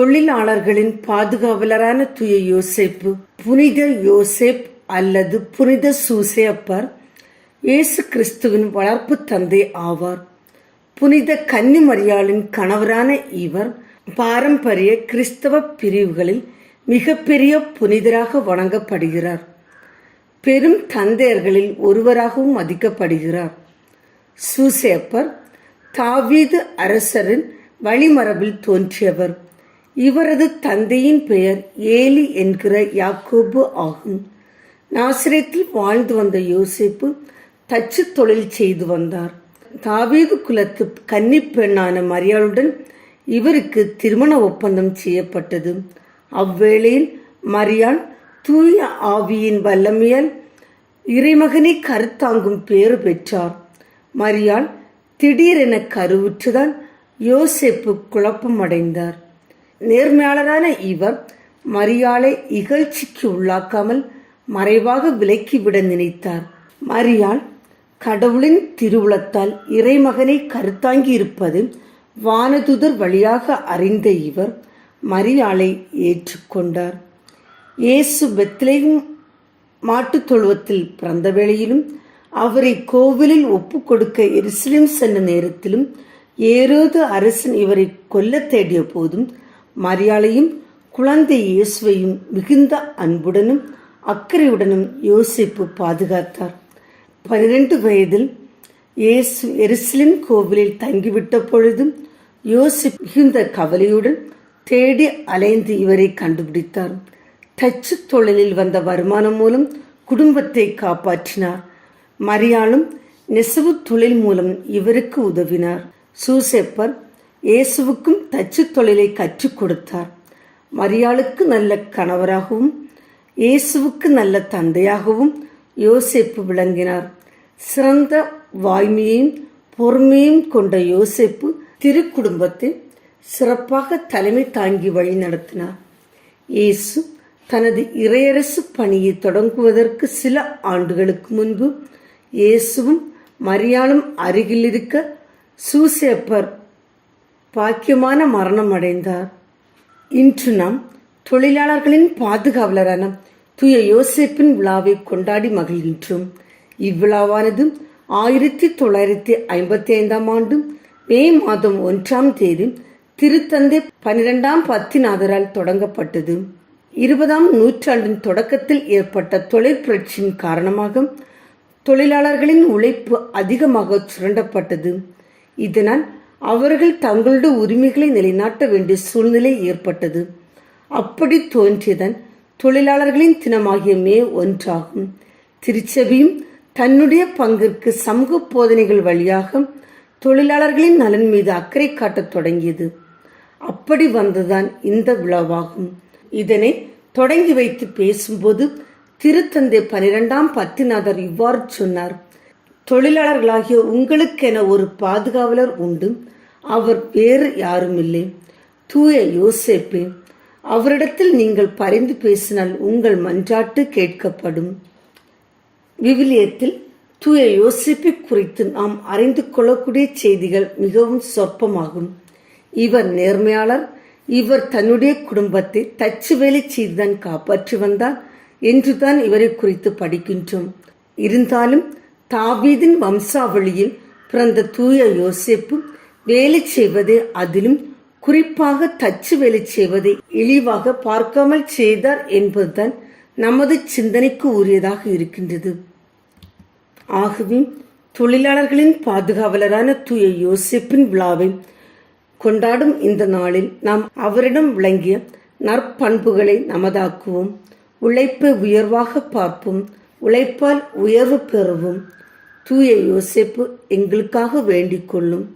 தொழிலாளர்களின் பாதுகாவலரான துய யோசேப்பு புனித யோசேப் அல்லது புனித சூசேப்பர் இயேசு கிறிஸ்துவின் வளர்ப்பு தந்தை ஆவார். புனித கன்னிமரியாளின் கணவரான இவர் பாரம்பரிய கிறிஸ்தவ பிரிவுகளில் மிகப்பெரிய புனிதராக வணங்கப்படுகிறார். பெரும் தந்தையர்களில் ஒருவராகவும் மதிக்கப்படுகிறார். சூசேப்பர் தாவீது அரசரின் வழிமரபில் தோன்றியவர். இவரது தந்தையின் பெயர் ஏலி என்கிற யாக்கோபு ஆகும். நாசிரியத்தில் வாழ்ந்து வந்த யோசேப்பு தச்சு தொழில் செய்து வந்தார். தாவீது குலத்து கன்னிப்பெண்ணான மரியாளுடன் இவருக்கு திருமண ஒப்பந்தம் செய்யப்பட்டது. அவ்வேளையில் மரியாள் தூய ஆவியின் வல்லமையால் இறைமகனை கருத்தாங்கும் பேறு பெற்றார். மரியாள் திடீரென கருவுற்றுதான் யோசேப்பு குழப்பமடைந்தார். நேர்மையாளரான இவர் மரியாளை இகழ்ச்சிக்கு உள்ளாக்காமல் மறைவாக விலக்கிவிட நினைத்தார். மரியாள் கடவுளின் திருவுளத்தால் இறைமகனை கருத்தாங்கி இருப்பது வானதுதர் வழியாக அறிந்த இவர் மரியாளை ஏற்றுக்கொண்டார். இயேசு பெத்லேயும் மாட்டுத் தொழுவத்தில் பிறந்த வேளையிலும் அவரை கோவிலில் ஒப்புக்கொடுக்க எருசலேம் சென்ற நேரத்திலும் ஏரோது அரசன் இவரை கொல்ல தேடிய போதும் மரியாளையும் குழந்தை இயேசுவையும் மிகுந்த அன்புடனும் அக்கறையுடனும் யோசிப்பு பாதுகாத்தார். பனிரெண்டு வயதில் இயேசு எருசலின் கோவிலில் தங்கிவிட்ட பொழுதும் யோசிப் மிகுந்த கவலையுடன் தேடி அலைந்து இவரை கண்டுபிடித்தார். தச்சு தொழிலில் வந்த வருமானம் மூலம் குடும்பத்தை காப்பாற்றினார். மரியாளும் நெசவு தொழில் மூலம் இவருக்கு உதவினார். சூசெப்பர் இயேசுவுக்கும் தச்சு தொழிலை கற்றுக் கொடுத்தார். மரியாளுக்கு நல்ல கணவராகவும் இயேசுவுக்கு நல்ல தந்தையாகவும் யோசேப்பு விளங்கினார். சிறந்த வாய்மையையும் பொறுமையும் கொண்ட யோசேப்பு திருக்குடும்பத்தை சிறப்பாக தலைமை தாங்கி வழி நடத்தினார். இயேசு தனது இறையரசு பணியை தொடங்குவதற்கு சில ஆண்டுகளுக்கு முன்பு இயேசுவும் மரியாளும் அருகில் இருக்க சூசேப்பர் பாக்கியமான மரணம் அடைந்தார். இன்று நாம் தொழிலாளர்களின் பாதுகாவலரான துய யோசிப்பின் விழாவை கொண்டாடி மகிழ்கின்றோம். இவ்விழாவானது ஆயிரத்தி தொள்ளாயிரத்தி ஐம்பத்தி ஐந்தாம் ஆண்டு மே மாதம் ஒன்றாம் தேதி திருத்தந்தை பனிரெண்டாம் பத்திநாதரால் தொடங்கப்பட்டது. இருபதாம் நூற்றாண்டின் தொடக்கத்தில் ஏற்பட்ட தொழிற்புரட்சியின் காரணமாக தொழிலாளர்களின் உழைப்பு அதிகமாக சுரண்டப்பட்டது. இதனால் அவர்கள் தங்களுடைய உரிமைகளை நிலைநாட்ட வேண்டிய சூழ்நிலை ஏற்பட்டது. அப்படி தோன்றியதன் தொழிலாளர்களின் தினமாகிய மே ஒன்றாகும். திருச்சபையும் தன்னுடைய பங்கிற்கு சமூக போதனைகள் வழியாக தொழிலாளர்களின் நலன் மீது அக்கறை காட்டத் தொடங்கியது. அப்படி வந்ததுதான் இந்த விழாவாகும். இதனை தொடங்கி வைத்து பேசும்போது திருத்தந்தை பனிரெண்டாம் பத்திநாதர் இவ்வாறு சொன்னார். தொழிலாளர்களாகிய உங்களுக்கென ஒரு பாதுகாவலர் உண்டு. அவர் வேறு யாரும் இல்லை. தூய யோசேப்பே அவரிடத்தில் நீங்கள் பரிந்து பேசினால் உங்கள் மன்றாட்டு கேட்கப்படும். விவிலியத்தில் தூய யோசிப்பை குறித்து நாம் அறிந்து கொள்ளக்கூடிய செய்திகள் மிகவும் சொற்பமாகும். இவர் நேர்மையாளர். இவர் தன்னுடைய குடும்பத்தை தச்சு வேலை செய்துதான் காப்பாற்றி வந்தார். என்றுதான் இவரை குறித்து படிக்கின்றோம். இருந்தாலும் தாவீதின் வம்சாவளியில் பிறந்த தூய யோசிப்பு வேலை செய்வது அதிலும் குறிப்பாக தச்சு வேலை செய்வதை இழிவாக பார்க்காமல் செய்தார் என்பதுதான் நமது சிந்தனைக்கு உரியதாக இருக்கின்றது. ஆகவே தொழிலாளர்களின் பாதுகாவலரான தூய யோசிப்பின் விழாவை கொண்டாடும் இந்த நாளில் நாம் அவரிடம் விளங்கிய நற்பண்புகளை நமதாக்குவோம். உழைப்பை உயர்வாக பார்ப்போம். உழைப்பால் உயர்வு பெறுவோம். தூய யோசிப்பு எங்களுக்காக வேண்டிக் கொள்ளும்.